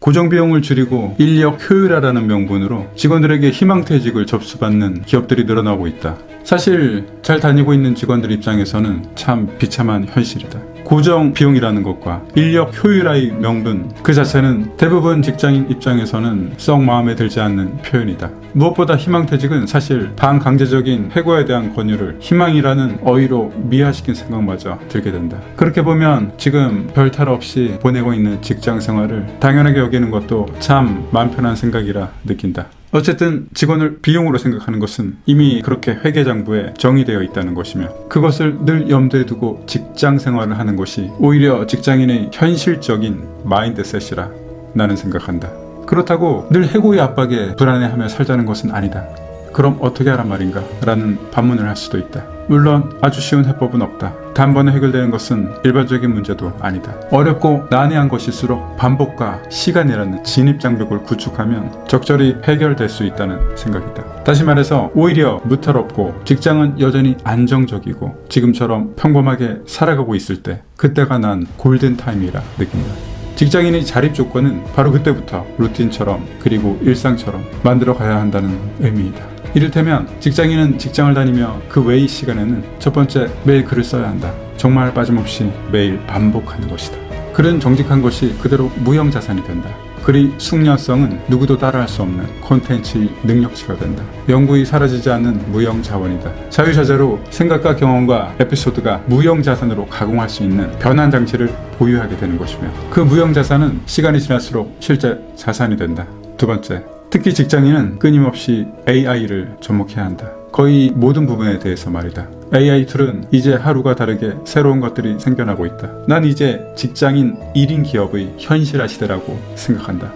고정비용을 줄이고 인력 효율화라는 명분으로 직원들에게 희망퇴직을 접수받는 기업들이 늘어나고 있다. 사실 잘 다니고 있는 직원들 입장에서는 참 비참한 현실이다. 고정 비용이라는 것과 인력 효율화의 명분 그 자체는 대부분 직장인 입장에서는 썩 마음에 들지 않는 표현이다. 무엇보다 희망퇴직은 사실 반강제적인 해고에 대한 권유를 희망이라는 어휘로 미화시킨 생각마저 들게 된다. 그렇게 보면 지금 별 탈 없이 보내고 있는 직장 생활을 당연하게 여기는 것도 참 마음 편한 생각이라 느낀다. 어쨌든 직원을 비용으로 생각하는 것은 이미 그렇게 회계장부에 정의되어 있다는 것이며 그것을 늘 염두에 두고 직장 생활을 하는 것이 오히려 직장인의 현실적인 마인드셋이라 나는 생각한다. 그렇다고 늘 해고의 압박에 불안해하며 살자는 것은 아니다. 그럼 어떻게 하란 말인가? 라는 반문을 할 수도 있다. 물론 아주 쉬운 해법은 없다. 단번에 해결되는 것은 일반적인 문제도 아니다. 어렵고 난해한 것일수록 반복과 시간이라는 진입장벽을 구축하면 적절히 해결될 수 있다는 생각이다. 다시 말해서 오히려 무탈없고 직장은 여전히 안정적이고 지금처럼 평범하게 살아가고 있을 때 그때가 난 골든타임이라 느낀다. 직장인의 자립 조건은 바로 그때부터 루틴처럼 그리고 일상처럼 만들어 가야 한다는 의미이다. 이를테면 직장인은 직장을 다니며 그 외의 시간에는 첫 번째 매일 글을 써야 한다. 정말 빠짐없이 매일 반복하는 것이다. 글은 정직한 것이 그대로 무형 자산이 된다. 글의 숙련성은 누구도 따라할 수 없는 콘텐츠의 능력치가 된다. 영구히 사라지지 않는 무형 자원이다. 자유자재로 생각과 경험과 에피소드가 무형 자산으로 가공할 수 있는 변환 장치를 보유하게 되는 것이며 그 무형 자산은 시간이 지날수록 실제 자산이 된다. 두 번째, 특히 직장인은 끊임없이 AI를 접목해야 한다. 거의 모든 부분에 대해서 말이다. AI 툴은 이제 하루가 다르게 새로운 것들이 생겨나고 있다. 난 이제 직장인 1인 기업의 현실화 시대라고 생각한다.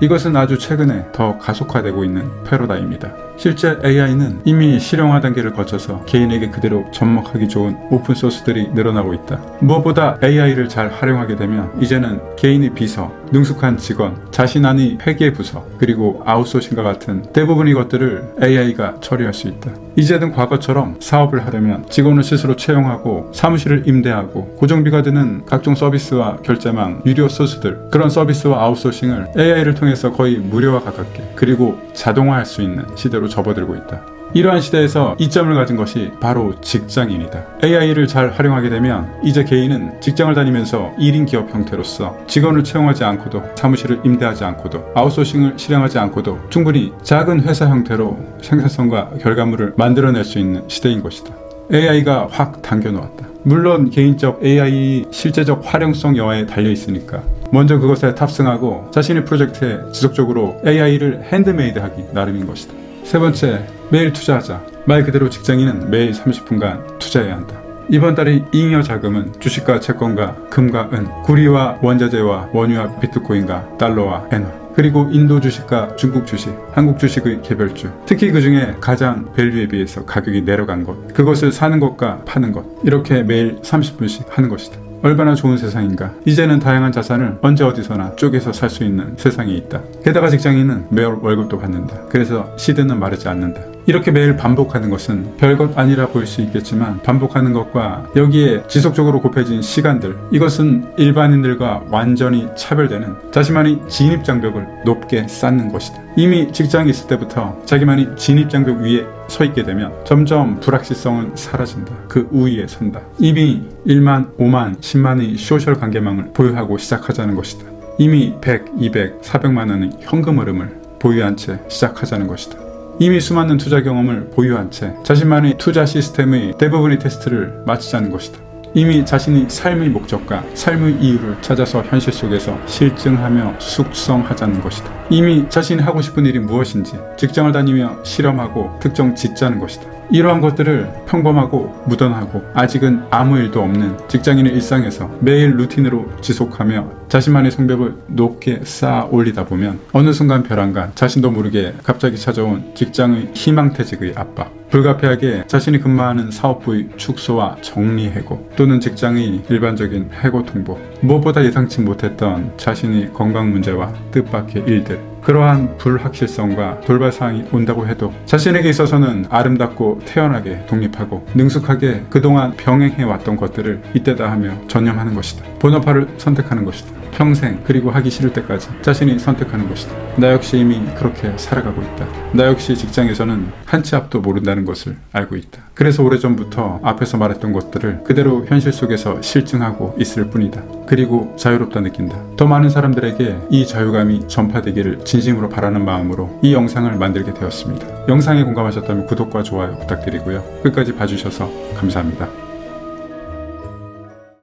이것은 아주 최근에 더 가속화되고 있는 패러다임이다. 실제 AI는 이미 실용화 단계를 거쳐서 개인에게 그대로 접목하기 좋은 오픈 소스들이 늘어나고 있다. 무엇보다 AI를 잘 활용하게 되면 이제는 개인의 비서, 능숙한 직원, 자신 안의 회계 부서, 그리고 아웃소싱과 같은 대부분의 것들을 AI가 처리할 수 있다. 이제는 과거처럼 사업을 하려면 직원을 스스로 채용하고 사무실을 임대하고 고정비가 드는 각종 서비스와 결제망, 유료 소스들 그런 서비스와 아웃소싱을 AI를 통해서 거의 무료와 가깝게 그리고 자동화할 수 있는 시대로 접어들고 있다. 이러한 시대에서 이점을 가진 것이 바로 직장인이다. AI를 잘 활용하게 되면 이제 개인은 직장을 다니면서 1인 기업 형태로서 직원을 채용하지 않고도 사무실을 임대하지 않고도 아웃소싱을 실행하지 않고도 충분히 작은 회사 형태로 생산성과 결과물을 만들어낼 수 있는 시대인 것이다. AI가 확 당겨놓았다. 물론 개인적 AI 실제적 활용성 여하에 달려 있으니까 먼저 그것에 탑승하고 자신의 프로젝트에 지속적으로 AI를 핸드메이드하기 나름인 것이다. 세 번째, 매일 투자하자. 말 그대로 직장인은 매일 30분간 투자해야 한다. 이번 달의 잉여 자금은 주식과 채권과 금과 은, 구리와 원자재와 원유와 비트코인과 달러와 엔화, 그리고 인도 주식과 중국 주식, 한국 주식의 개별주, 특히 그 중에 가장 밸류에 비해서 가격이 내려간 것, 그것을 사는 것과 파는 것, 이렇게 매일 30분씩 하는 것이다. 얼마나 좋은 세상인가. 이제는 다양한 자산을 언제 어디서나 쪼개서 살 수 있는 세상이 있다. 게다가 직장인은 매월 월급도 받는다. 그래서 시드는 마르지 않는다. 이렇게 매일 반복하는 것은 별것 아니라 보일 수 있겠지만 반복하는 것과 여기에 지속적으로 곱해진 시간들 이것은 일반인들과 완전히 차별되는 자신만의 진입장벽을 높게 쌓는 것이다. 이미 직장에 있을 때부터 자기만이 진입장벽 위에 서 있게 되면 점점 불확실성은 사라진다. 그 우위에 선다. 이미 1만, 5만, 10만의 소셜 관계망을 보유하고 시작하자는 것이다. 이미 100, 200, 400만 원의 현금 흐름을 보유한 채 시작하자는 것이다. 이미 수많은 투자 경험을 보유한 채 자신만의 투자 시스템의 대부분의 테스트를 마치자는 것이다. 이미 자신의 삶의 목적과 삶의 이유를 찾아서 현실 속에서 실증하며 숙성하자는 것이다. 이미 자신이 하고 싶은 일이 무엇인지 직장을 다니며 실험하고 특정 짓자는 것이다. 이러한 것들을 평범하고 무던하고 아직은 아무 일도 없는 직장인의 일상에서 매일 루틴으로 지속하며 자신만의 성벽을 높게 쌓아 올리다 보면 어느 순간 벼랑간 자신도 모르게 갑자기 찾아온 직장의 희망퇴직의 압박 불가피하게 자신이 근무하는 사업부의 축소와 정리 해고 또는 직장의 일반적인 해고 통보 무엇보다 예상치 못했던 자신의 건강 문제와 뜻밖의 일들 그러한 불확실성과 돌발사항이 온다고 해도 자신에게 있어서는 아름답고 태연하게 독립하고 능숙하게 그동안 병행해 왔던 것들을 이때다 하며 전념하는 것이다. 본업화를 선택하는 것이다. 평생 그리고 하기 싫을 때까지 자신이 선택하는 것이다. 나 역시 이미 그렇게 살아가고 있다. 나 역시 직장에서는 한 치 앞도 모른다는 것을 알고 있다. 그래서 오래전부터 앞에서 말했던 것들을 그대로 현실 속에서 실증하고 있을 뿐이다. 그리고 자유롭다 느낀다. 더 많은 사람들에게 이 자유감이 전파되기를 진심으로 바라는 마음으로 이 영상을 만들게 되었습니다. 영상에 공감하셨다면 구독과 좋아요 부탁드리고요. 끝까지 봐주셔서 감사합니다.